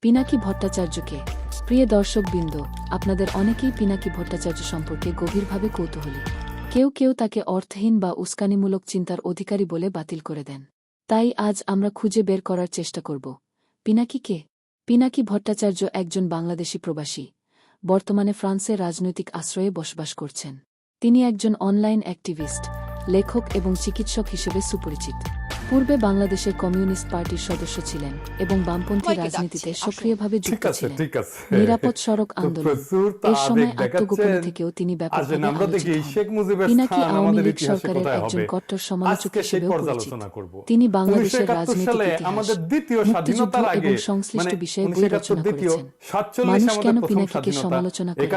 পিনাকি ভট্টাচার্যকে। প্রিয় দর্শকবৃন্দ, আপনাদের অনেকেই পিনাকি ভট্টাচার্য সম্পর্কে গভীরভাবে কৌতূহলী। কেউ কেউ তাকে অর্থহীন বা উস্কানিমূলক চিন্তার অধিকারী বলে বাতিল করে দেন। তাই আজ আমরা খুঁজে বের করার চেষ্টা করব। পিনাকি কে? পিনাকি ভট্টাচার্য একজন বাংলাদেশি প্রবাসী। বর্তমানে ফ্রান্সে রাজনৈতিক আশ্রয়ে বসবাস করছেন। তিনি একজন অনলাইন অ্যাক্টিভিস্ট, লেখক এবং চিকিৎসক হিসেবে সুপরিচিত। পূর্বে বাংলাদেশের কমিউনিস্ট পার্টির সদস্য ছিলেন এবং বামপন্থী রাজনীতিতে সক্রিয়ভাবে যুক্ত ছিলেন। ঠিক আছে। নিরাপদ সড়ক আন্দোলন। এর সময় আত্মগোপনে থেকেও তিনি ব্যাপকভাবে আমরা আলোচিত দেখি শেখ মুজিবের পিনাকি স্থান আওয়ামী আমাদের লীগ সরকারের একজন কট্টর সমালোচক হিসেবেও পরিচিত। তিনি বাংলাদেশের 1971 রাজনৈতিক ইতিহাস আমাদের দ্বিতীয় মুক্তিযুদ্ধ স্বাধীনতার আগে এবং সংশ্লিষ্ট মানে বিষয়ে বই রচনা করেছেন। মানুষ কেন প্রথম পিনাকিকে সমালোচনা করে?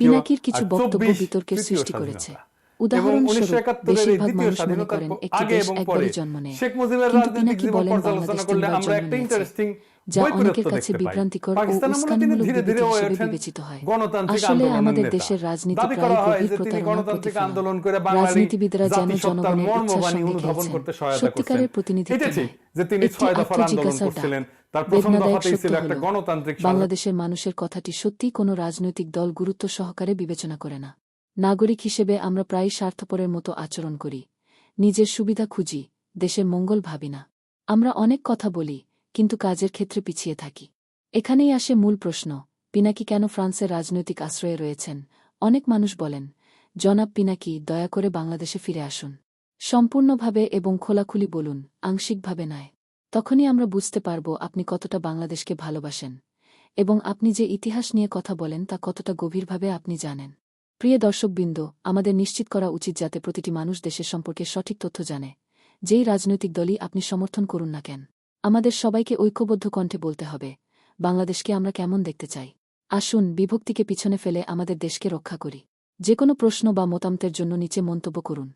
পিনাকির কিছু বক্তব্য বিতর্কের সৃষ্টি করেছে। এবং উদাহরণস্বরূপ 1971 এর এই বেশিরভাগ দ্বিতীয় মানুষ স্বাধীনতার করেন পর- একটি আগে দেশ এবং একবারই পরে জন্ম নেয়। শেখ মুজিবের কিন্তু রাজনৈতিক পিনাকি জীবন বলেন পর্যালোচনা বাংলাদেশ করলে তিনবার আমরা জন্ম একটা নিয়েছে। ইন্টারেস্টিং যা অনেকের কাছে বিভ্রান্তিকর ও উস্কানিমূলক বিবৃতি হিসেবে বিবেচিত হয়। আসলে আমাদের দেশের রাজনীতি প্রায় গভীর প্রতারণার আন্দোলন করে রাজনীতিবিদরা যেন জনগণের ইচ্ছার সঙ্গে খেলছেন। সত্যিকারের করছেন। প্রতিনিধিত্ব এটা ঠিক নয়। যে তিনি ছয় দফার আন্দোলন করছিলেন। তার প্রথম দফাতেই ছিল একটা গণতান্ত্রিক বাংলাদেশের মানুষের কথাটি সত্যি কোনো রাজনৈতিক দল গুরুত্ব সহকারে বিবেচনা করে না নাগরিক হিসেবে আমরা প্রায় স্বার্থপরের মতো আচরণ করি। নিজের সুবিধা খুঁজি দেশের মঙ্গল ভাবি না। আমরা অনেক কথা বলি, কিন্তু কাজের ক্ষেত্রে পিছিয়ে থাকি। এখানেই আসে মূল প্রশ্ন, পিনাকি কেন ফ্রান্সের রাজনৈতিক আশ্রয়ে রয়েছেন? অনেক মানুষ বলেন, জনাব পিনাকি, দয়া করে বাংলাদেশে ফিরে আসুন। সম্পূর্ণভাবে এবং খোলাখুলি বলুন, আংশিকভাবে নয়। তখনই আমরা বুঝতে পারব আপনি কতটা বাংলাদেশকে ভালোবাসেন এবং আপনি যে ইতিহাস নিয়ে কথা বলেন তা কতটা গভীরভাবে আপনি জানেন। প্রিয় দর্শকবৃন্দ, আমাদের নিশ্চিত করা উচিত যাতে প্রতিটি মানুষ দেশের সম্পর্কে সঠিক তথ্য জানে। যেই রাজনৈতিক দলই আপনি সমর্থন করুন না কেন, আমাদের সবাইকে ঐক্যবদ্ধ কণ্ঠে বলতে হবে, বাংলাদেশকে আমরা কেমন দেখতে চাই? আসুন, বিভক্তিকে পিছনে ফেলে আমাদের দেশকে রক্ষা করি। যে কোনো প্রশ্ন বা মতামতের জন্য নিচে মন্তব্য করুন।